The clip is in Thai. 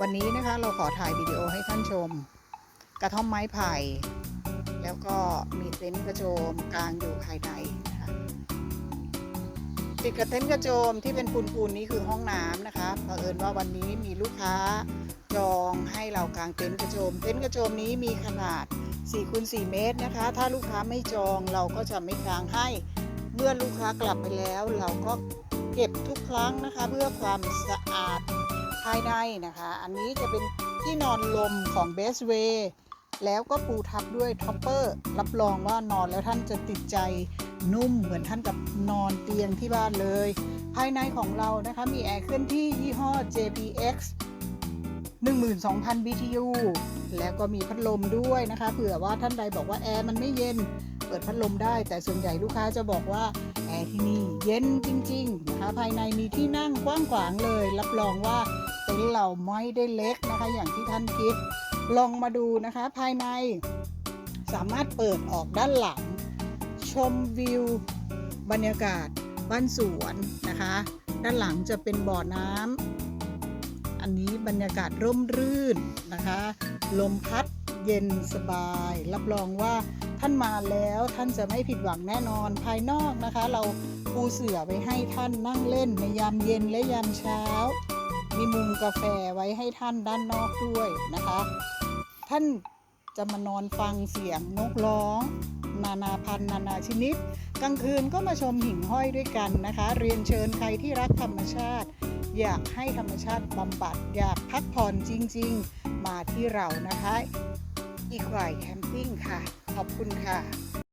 วันนี้นะคะเราขอถ่ายวิดีโอให้ท่านชม กระท่อมไม้ไผ่ แล้วก็มีเต็นท์กระโจมกลางอยู่ภายในนะคะติดกับเต็นท์กระโจมที่เป็นปูนๆนี้คือห้องน้ำนะคะเผอิญว่าวันนี้มีลูกค้าจองให้เรากางเต็นท์กระโจม เต็นท์กระโจมนี้มีขนาด4คูณ4เมตรนะคะ ถ้าลูกค้าไม่จองเราก็จะไม่กางให้ เมื่อลูกค้ากลับไปแล้ว เราก็เก็บทุกครั้งนะคะ เพื่อความสะอาด ภายในนะคะ อันนี้จะเป็นที่นอนลมของ Best Way แล้วก็ปูทับด้วยท็อปเปอร์ รับรองว่านอนแล้วท่านจะติดใจนุ่มเหมือนท่านกับนอนเตียงที่บ้านเลย ภายในของเรานะคะมีแอร์เคลื่อนที่ยี่ห้อ JPX 12,000 BTU แล้วก็มีพัดลมด้วยนะคะ เผื่อว่าท่านใดบอกว่าแอร์มันไม่เย็น เปิดพัดลมได้ แต่ส่วนใหญ่ลูกค้าจะบอกว่าแอร์ที่นี่เย็นจริงๆนะคะภายในมีที่นั่งกว้างขวางเลย รับรองว่า นท์เราไม่ได้เล็กนะคะ อย่างที่ท่านคิด ลองมาดูนะคะ ภายในสามารถเปิดออกด้านหลัง ชมวิว บรรยากาศบ้านสวนนะคะ ด้านหลังจะเป็นบ่อน้ำอันนี้บรรยากาศร่มรื่นนะคะ ลมพัดเย็นสบาย รับรองว่าท่านมาแล้วท่านจะไม่ผิดหวังแน่นอนภายนอกนะคะ เราปูเสื่อไว้ให้ท่านนั่งเล่นในยามเย็นและยามเช้า มีมุมกาแฟไว้ให้ท่านด้านนอกด้วยนะคะ ท่านจะมานอนฟังเสียงนกร้อง นานาพันธุ์นานาชนิด กลางคืนก็มาชมหิ่งห้อยด้วยกันนะคะ เรียนเชิญใครที่รักธรรมชาติ อยากให้ธรรมชาติบำบัด อยากพักผ่อนจริง ๆ มาที่เรานะคะอีควายแคมปิ้งค่ะ ขอบคุณค่ะ